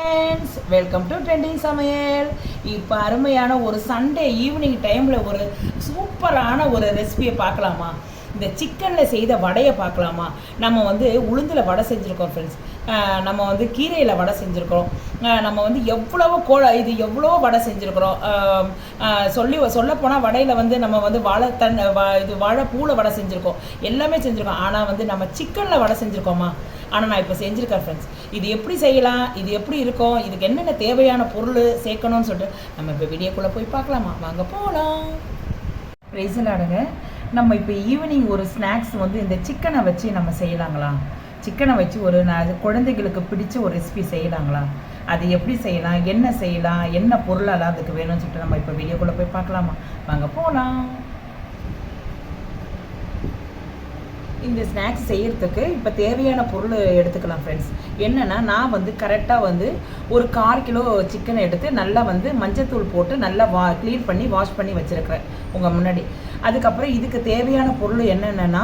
Friends welcome to trending சமையல் இப்போ அருமையான ஒரு சண்டே ஈவினிங் டைமில் ஒரு சூப்பரான ஒரு ரெசிபியை பார்க்கலாமா? இந்த சிக்கனில் செய்த வடையை பார்க்கலாமா? நம்ம வந்து உளுந்தில் வடை செஞ்சுருக்கோம் ஃப்ரெண்ட்ஸ் நம்ம வந்து கீரையில் வடை செஞ்சுருக்கிறோம். நம்ம வந்து எவ்வளவோ கோ இது எவ்வளோ வடை செஞ்சுருக்கிறோம். சொல்லி சொல்லப்போனால் வடையில் வந்து நம்ம வந்து வாழைத்தன் வா- இது வாழைப்பூவில் வடை செஞ்சுருக்கோம். எல்லாமே செஞ்சுருக்கோம். ஆனால் வந்து நம்ம சிக்கனில் வடை செஞ்சுருக்கோமா? ஆனால் நான் இப்போ செஞ்சுருக்கேன் ஃப்ரெண்ட்ஸ் இது எப்படி செய்யலாம்? இது எப்படி இருக்கும்? இதுக்கு என்னென்ன தேவையான பொருள் சேர்க்கணும்னு சொல்லிட்டு நம்ம இப்போ வீடியோக்குள்ளே போய் பார்க்கலாமா? வாங்க போகலாம் ப்ரைஸலாடுங்க நம்ம இப்போ ஈவினிங் ஒரு ஸ்நாக்ஸ் வந்து இந்த சிக்கனை வச்சு நம்ம செய்யலாங்களா? சிக்கனை வச்சு ஒரு நான் குழந்தைகளுக்கு பிடிச்ச ஒரு ரெசிபி செய்யலாங்களா? அது எப்படி செய்யலாம்? என்ன செய்யலாம்? என்ன பொருளெல்லாம் அதுக்கு வேணும்னு சொல்லிட்டு நம்ம இப்போ வீடியோக்குள்ளே போய் பார்க்கலாமா? வாங்க போகலாம் இந்த ஸ்நாக்ஸ் செய்கிறதுக்கு இப்போ தேவையான பொருள் எடுத்துக்கலாம் ஃப்ரெண்ட்ஸ் என்னென்னா நான் வந்து கரெக்டாக வந்து ஒரு கால் கிலோ சிக்கனை எடுத்து நல்லா வந்து மஞ்சத்தூள் போட்டு நல்லா வா க்ளீன் பண்ணி வாஷ் பண்ணி வச்சுருக்கிறேன் உங்கள் முன்னாடி. அதுக்கப்புறம் இதுக்கு தேவையான பொருள் என்னென்னா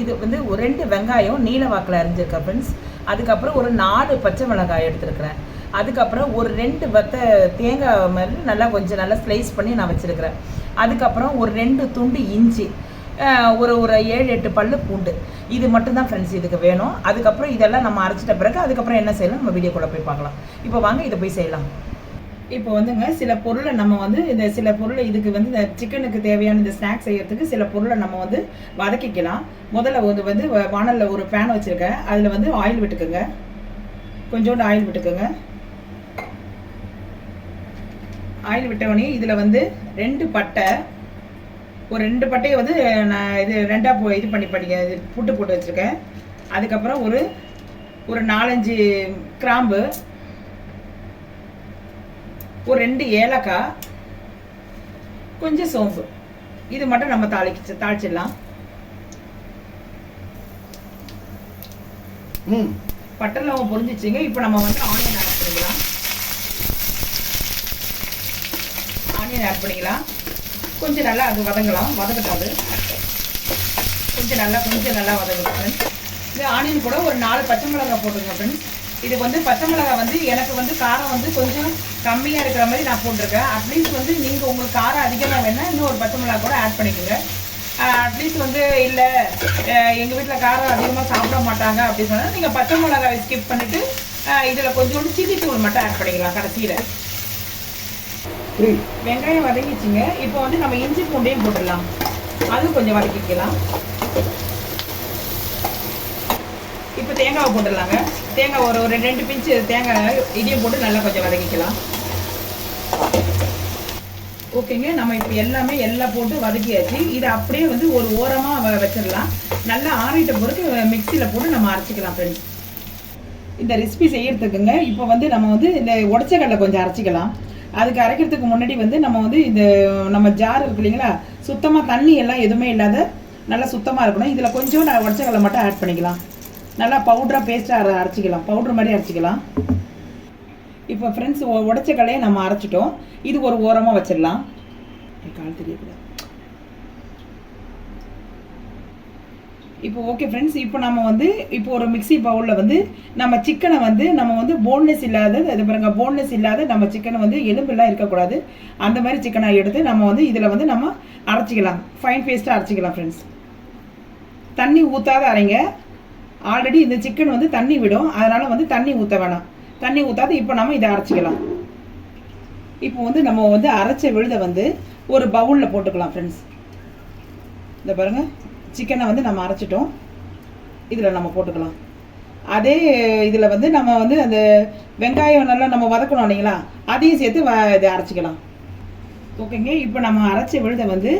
இது வந்து ஒரு ரெண்டு வெங்காயம் நீல வாக்கில் அரிஞ்சிருக்கேன் ஃப்ரெண்ட்ஸ் அதுக்கப்புறம் ஒரு நாலு பச்சை மிளகாய் எடுத்துருக்கிறேன். அதுக்கப்புறம் ஒரு ரெண்டு வத்த தேங்காய் மாதிரி நல்லா கொஞ்சம் நல்லா ஸ்லைஸ் பண்ணி நான் வச்சுருக்கிறேன். அதுக்கப்புறம் ஒரு ரெண்டு துண்டு இஞ்சி. ஒரு ஒரு ஏழு எட்டு பல்லு பூண்டு. இது மட்டும்தான் ஃப்ரெண்ட்ஸ் இதுக்கு வேணும். அதுக்கப்புறம் இதெல்லாம் நம்ம அரைச்சிட்ட பிறகு அதுக்கப்புறம் என்ன செய்யலாம்? நம்ம வீடியோக்குள்ளே போய் பார்க்கலாம். இப்போ வாங்க இதை போய் செய்யலாம். இப்போ வந்துங்க சில பொருளை நம்ம வந்து இந்த சில பொருளை இதுக்கு வந்து இந்த சிக்கனுக்கு தேவையான இந்த ஸ்நாக்ஸ் செய்யறதுக்கு சில பொருளை நம்ம வந்து வதக்கிக்கலாம். முதல்ல வந்து வந்து வ- ஒரு பேன் வச்சுருக்கேன். அதில் வந்து ஆயில் விட்டுக்குங்க. கொஞ்சோண்டு ஆயில் விட்டுக்குங்க. ஆயில் விட்டவொடனே இதில் வந்து ரெண்டு பட்டை ஒரு ரெண்டு பட்டையை வந்து நான் இது ரெண்டாக போ இது பண்ணி படிக்க இது புட்டு போட்டு வச்சுருக்கேன். அதுக்கப்புறம் ஒரு ஒரு நாலஞ்சு கிராம்பு ஒரு ரெண்டு ஏலக்காய் கொஞ்சம் சோம்பு. இது மட்டும் நம்ம தாளிச்சு தாளிச்சிடலாம். ம். பட்டை லவங்கம் பொரிஞ்சிச்சுங்க. இப்போ நம்ம வந்து ஆனியன் ஆட் பண்ணிக்கலாம். ஆனியன் ஆட் பண்ணிக்கலாம். கொஞ்சம் நல்லா அது வதங்கலாம். வதக்கட்டும் அது. கொஞ்சம் நல்லா கொஞ்சம் நல்லா வதங்கட்டும் ஃப்ரெண்ட்ஸ் இது ஆனியன் கூட ஒரு நாலு பச்சை மிளகாய் போட்டுருங்க ஃப்ரெண்ட்ஸ் இது வந்து பச்சை மிளகாய் வந்து எனக்கு வந்து காரம் வந்து கொஞ்சம் கம்மியாக இருக்கிற மாதிரி நான் போட்டிருக்கேன். அட்லீஸ்ட் வந்து நீங்கள் உங்களுக்கு காரம் அதிகமாக வேணால் இன்னும் ஒரு பச்சை மிளகாய் கூட ஆட் பண்ணிக்கோங்க. அட்லீஸ்ட் வந்து இல்லை எங்கள் வீட்டில் காரம் அதிகமாக சாப்பிட மாட்டாங்க அப்படின்னு சொன்னால் நீங்கள் பச்சை மிளகாய் ஸ்கிப் பண்ணிவிட்டு இதில் கொஞ்சோண்டு சில்லி தூள் மட்டும் ஆட் பண்ணிக்கலாம் கடைசியில். வெங்காயம் வதங்கிச்சுங்க இப்போ வந்து நம்ம இஞ்சி பூண்டையும் போட்டுடலாம். அதுவும் கொஞ்சம் வதக்கிக்கலாம். இப்போ தேங்காவை போட்டுடலாங்க. தேங்காய் ஒரு ஒரு ரெண்டு பிஞ்சு தேங்காய் இதையும் போட்டு நல்லா கொஞ்சம் வதக்கிக்கலாம். ஓகேங்க. நம்ம இப்போ எல்லாமே எல்லாம் போட்டு வதக்கியாச்சு. இதை அப்படியே வந்து ஒரு ஓரமாக வச்சிடலாம். நல்லா ஆறிட்ட பொறுத்து மிக்சியில் போட்டு நம்ம அரைச்சிக்கலாம் ஃப்ரெண்ட்ஸ் இந்த ரெசிபி செய்யறதுக்குங்க இப்போ வந்து நம்ம வந்து இந்த உடச்சக்கடலை கொஞ்சம் அரைச்சிக்கலாம். அதுக்கு அரைக்கிறதுக்கு முன்னாடி வந்து நம்ம வந்து இந்த நம்ம ஜார் இருக்கு இல்லைங்களா? சுத்தமாக தண்ணி எல்லாம் எதுவுமே இல்லாத நல்லா சுத்தமாக இருக்கணும். இதில் கொஞ்சம் நான் உடச்சக்கடலை மட்டும் ஆட் பண்ணிக்கலாம். நல்லா பவுடராக பேஸ்ட்டாக அரைச்சிக்கலாம். பவுட்ரு மாதிரி அரைச்சிக்கலாம். இப்போ ஃப்ரெண்ட்ஸ் உடச்ச கடலையை நம்ம அரைச்சிட்டோம். இது ஒரு ஓரமாக வச்சிடலாம். கால் தெரியக்கூடாது. இப்போ ஓகே ஃப்ரெண்ட்ஸ் இப்போ நம்ம வந்து இப்போ ஒரு மிக்ஸி பவுலில் வந்து நம்ம சிக்கனை வந்து நம்ம வந்து போன்லெஸ் இல்லாத அது பாருங்க போன்லெஸ் இல்லாத நம்ம சிக்கனை வந்து எலும்பெல்லாம் இருக்கக்கூடாது. அந்த மாதிரி சிக்கனை எடுத்து நம்ம வந்து இதில் வந்து நம்ம அரைச்சிக்கலாம். ஃபைன் பேஸ்ட்டாக அரைச்சிக்கலாம் ஃப்ரெண்ட்ஸ் தண்ணி ஊற்றாத அரைங்க. ஆல்ரெடி இந்த சிக்கன் வந்து தண்ணி விடும். அதனால் வந்து தண்ணி ஊற்ற வேணாம். தண்ணி ஊற்றாத இப்போ நம்ம இதை அரைச்சிக்கலாம். இப்போ வந்து நம்ம வந்து அரைச்ச விழுதை வந்து ஒரு பவுலில் போட்டுக்கலாம் ஃப்ரெண்ட்ஸ் இந்த பாருங்க. சிக்கனை வந்து நம்ம அரைச்சிட்டோம். இதில் நம்ம போட்டுக்கலாம். அதே இதில் வந்து நம்ம வந்து அந்த வெங்காயம் நல்லா நம்ம வதக்கணும் இல்லைங்களா? அதையும் சேர்த்து வ இதை அரைச்சிக்கலாம். ஓகேங்க. இப்போ நம்ம அரைச்ச விழுதை வந்து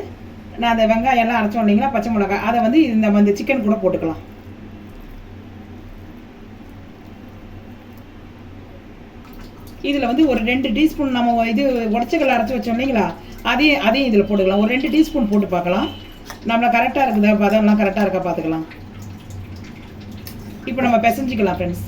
நான் அந்த வெங்காயம் எல்லாம் அரைச்சோம் இல்லைங்களா? பச்சை மிளகாய். அதை வந்து இந்த இந்த சிக்கன் கூட போட்டுக்கலாம். இதில் வந்து ஒரு ரெண்டு டீஸ்பூன் நம்ம இது உடச்சக்கல்ல அரைச்சி வச்சோம் இல்லைங்களா? அதையும் அதையும் இதில் போட்டுக்கலாம். ஒரு ரெண்டு டீஸ்பூன் போட்டு பார்க்கலாம். நம்மள கரெக்டாக இருக்குதா? பதம்லாம் கரெக்டாக இருக்கா பார்த்துக்கலாம் இப்போ நம்ம பிசைஞ்சிக்கலாம் ஃப்ரெண்ட்ஸ்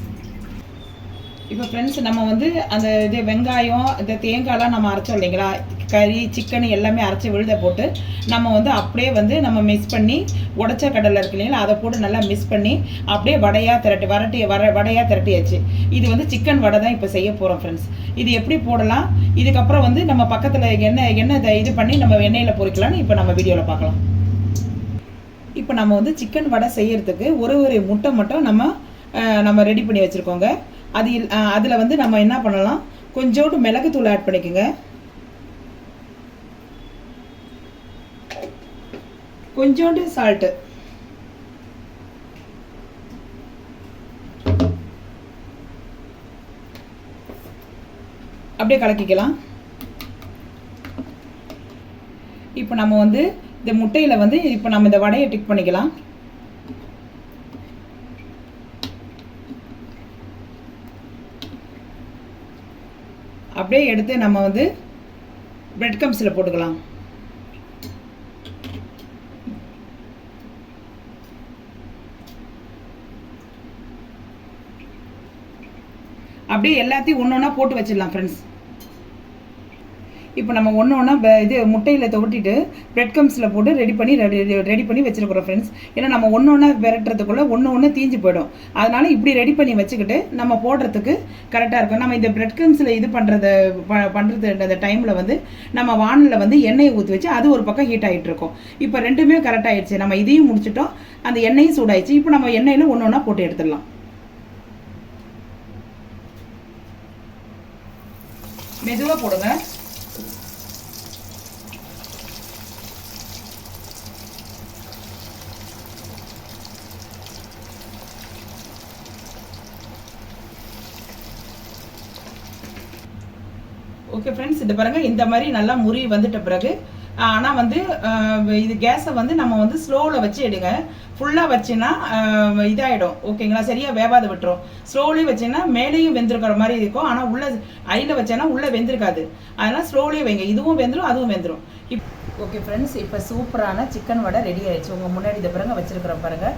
இப்போ ஃப்ரெண்ட்ஸ் நம்ம வந்து அந்த இது வெங்காயம் இந்த தேங்காய்லாம் நம்ம அரைச்சோம் இல்லைங்களா? கறி சிக்கன் எல்லாமே அரைச்சி விழுத போட்டு நம்ம வந்து அப்படியே வந்து நம்ம மிக்ஸ் பண்ணி உடச்ச கடலை இருக்கு இல்லைங்களா? அதை போட்டு நல்லா மிக்ஸ் பண்ணி அப்படியே வடையாக திரட்டி வரட்டி வர வடையாக திரட்டியாச்சு. இது வந்து சிக்கன் வடை தான் இப்போ செய்ய போகிறோம் ஃப்ரெண்ட்ஸ் இது எப்படி போடலாம்? இதுக்கப்புறம் வந்து நம்ம பக்கத்தில் எண்ணெய் எண்ணெய் இதை இது பண்ணி நம்ம எண்ணெயில் பொரிக்கலாம்னு இப்போ நம்ம வீடியோவில் பார்க்கலாம். இப்போ நம்ம வந்து சிக்கன் வடை செய்யறதுக்கு ஒரு ஒரு முட்டை மட்டும் நம்ம நம்ம ரெடி பண்ணி வச்சுருக்கோங்க. அது அதில் வந்து நம்ம என்ன பண்ணலாம்? கொஞ்சோண்டு மிளகுத்தூள் ஆட் பண்ணிக்கோங்க. கொஞ்சோண்டு சால்ட்டு அப்படியே கலக்கிக்கலாம். இப்போ நம்ம வந்து இந்த முட்டையில் வந்து இப்போ நம்ம இந்த வடையை டிக் பண்ணிக்கலாம். அப்படியே எடுத்து நம்ம வந்து பிரெட் கம்ஸில் போட்டுக்கலாம். அப்படியே எல்லாத்தையும் ஒன்று ஒன்றா போட்டு வச்சிடலாம் ஃப்ரெண்ட்ஸ் இப்போ நம்ம ஒன்று ஒன்றா இது முட்டையில் துவட்டிட்டு பிரெட் கம்ஸில் போட்டு ரெடி பண்ணி ரெடி ரெடி பண்ணி வச்சுருக்குறோம் ஃப்ரெண்ட்ஸ் ஏன்னா நம்ம ஒன்று ஒன்றா விரட்டுறதுக்குள்ளே ஒன்று ஒன்று தீஞ்சு போயிடும். அதனால் இப்படி ரெடி பண்ணி வச்சுக்கிட்டு நம்ம போடுறதுக்கு கரெக்டாக இருக்கும். நம்ம இந்த பிரெட் கம்ஸில் இது பண்ணுறத பண்ணுறது அந்த டைமில் வந்து நம்ம வானில் வந்து எண்ணெயை ஊற்றி வச்சு அது ஒரு பக்கம் ஹீட் ஆகிட்டு இருக்கும். இப்போ ரெண்டுமே கரெக்ட் ஆயிடுச்சு. நம்ம இதையும் முடிச்சிட்டோம். அந்த எண்ணெயும் சூடாயிடுச்சு. இப்போ நம்ம எண்ணெயில் ஒன்று ஒன்றா போட்டு எடுத்துடலாம். மெதுவாக போடுங்க. ஓகே ஃப்ரெண்ட்ஸ் இந்த பாருங்க இந்த மாதிரி நல்லா முறி வந்துட்ட பிறகு ஆனால் வந்து இது கேஸை வந்து நம்ம வந்து ஸ்லோவில் வச்சு எடுங்க. ஃபுல்லாக வச்சுன்னா இதாகிடும் ஓகேங்களா சரியாக வேவாத விட்டுரும். ஸ்லோலி வச்சுன்னா மேலேயும் வெந்திருக்கிற மாதிரி இருக்கும். ஆனால் உள்ள ஐயில் வச்சேன்னா உள்ளே வெந்திருக்காது. அதனால் ஸ்லோலியே வைங்க. இதுவும் வெந்துடும் அதுவும் வெந்துடும் இப் ஓகே ஃப்ரெண்ட்ஸ் இப்போ சூப்பரான சிக்கன் வடை ரெடி ஆயிடுச்சு. உங்கள் முன்னாடி இதை பாருங்க வச்சிருக்கிறோம் பாருங்க.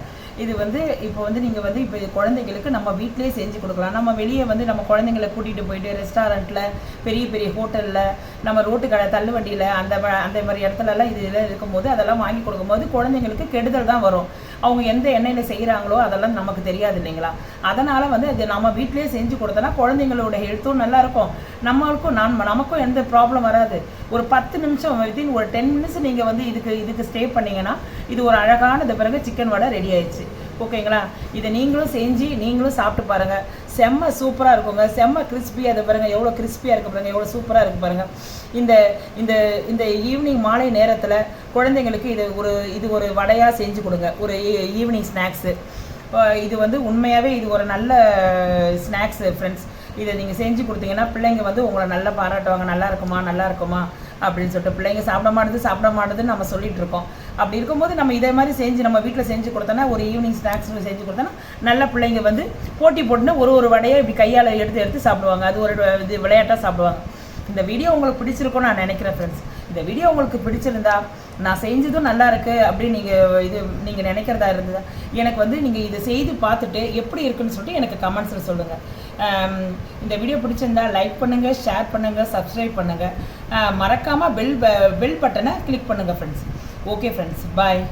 இது வந்து இப்போ வந்து நீங்கள் வந்து இப்போ குழந்தைங்களுக்கு நம்ம வீட்டிலேயே செஞ்சு கொடுக்கலாம். நம்ம வெளியே வந்து நம்ம குழந்தைங்களை கூட்டிகிட்டு போயிட்டு ரெஸ்டாரண்ட்டில் பெரிய பெரிய ஹோட்டலில் நம்ம ரோட்டு கடை தள்ளுவண்டியில் அந்த அந்த மாதிரி இடத்துலலாம் இது இதெல்லாம் இருக்கும்போது அதெல்லாம் வாங்கி கொடுக்கும்போது குழந்தைங்களுக்கு கெடுதல் தான் வரும். அவங்க எந்த எண்ணெயில் செய்கிறாங்களோ அதெல்லாம் நமக்கு தெரியாது இல்லைங்களா? அதனால் வந்து அது நம்ம வீட்டிலேயே செஞ்சு கொடுத்தோன்னா குழந்தைங்களோட ஹெல்த்தும் நல்லாயிருக்கும் நம்மளுக்கும் நான் நமக்கும் எந்த ப்ராப்ளம் வராது. ஒரு பத்து நிமிஷம் வித்தின் ஒரு டென் மினிட்ஸ் நீங்கள் வந்து இதுக்கு இதுக்கு ஸ்டே பண்ணீங்கன்னா இது ஒரு அழகான பிறகு சிக்கன் வடை ரெடி ஆயிடுச்சு. ஓகேங்களா இதை நீங்களும் செஞ்சு நீங்களும் சாப்பிட்டு பாருங்க. செம்ம சூப்பராக இருக்குங்க. செம்ம கிறிஸ்பியாக இதை பாருங்க. எவ்வளோ கிறிஸ்பியாக இருக்குது பாருங்க. எவ்வளோ சூப்பராக இருக்கு பாருங்க. இந்த இந்த இந்த ஈவினிங் மாலை நேரத்தில் குழந்தைங்களுக்கு இது ஒரு இது ஒரு வடையாக செஞ்சு கொடுங்க. ஒரு e, ஈவினிங் ஸ்நாக்ஸு இது வந்து உண்மையாகவே இது ஒரு நல்ல ஸ்நாக்ஸு ஃப்ரெண்ட்ஸ் இதை நீங்கள் செஞ்சு கொடுத்தீங்கன்னா பிள்ளைங்க வந்து உங்களை நல்லா பாராட்டுவாங்க. நல்லா இருக்குமா? நல்லா இருக்குமா? அப்படின்னு சொல்லிட்டு பிள்ளைங்க சாப்பிட மாட்டேது சாப்பிட மாட்டேதுன்னு நம்ம சொல்லிட்டு இருக்கோம் அப்படி இருக்கும்போது நம்ம இதே மாதிரி செஞ்சு நம்ம வீட்டில் செஞ்சு கொடுத்தோன்னா ஒரு ஈவினிங் ஸ்நாக்ஸ் செஞ்சு கொடுத்தோன்னா நல்ல பிள்ளைங்க வந்து போட்டி போட்டுன்னு ஒரு ஒரு வடையை இப்படி கையால் எடுத்து எடுத்து சாப்பிடுவாங்க. அது ஒரு இது விளையாட்டாக சாப்பிடுவாங்க. இந்த வீடியோ உங்களுக்கு பிடிச்சிருக்கும்னு நான் நினைக்கிறேன் ஃப்ரெண்ட்ஸ் இந்த வீடியோ உங்களுக்கு பிடிச்சிருந்தா நான் செஞ்சதும் நல்லா இருக்கு அப்படின்னு நீங்கள் இது நீங்கள் நினைக்கிறதா இருந்தது? எனக்கு வந்து நீங்கள் இதை செய்து பார்த்துட்டு எப்படி இருக்குன்னு சொல்லிட்டு எனக்கு கமெண்ட்ஸில் சொல்லுங்கள் இந்த வீடியோ பிடிச்சிருந்தா லைக் பண்ணுங்கள் ஷேர் பண்ணுங்கள் சப்ஸ்கிரைப் பண்ணுங்கள் மறக்காமல் பெல் பெல் பட்டனை கிளிக் பண்ணுங்கள் ஃப்ரெண்ட்ஸ் ஓகே ஃப்ரெண்ட்ஸ் பாய்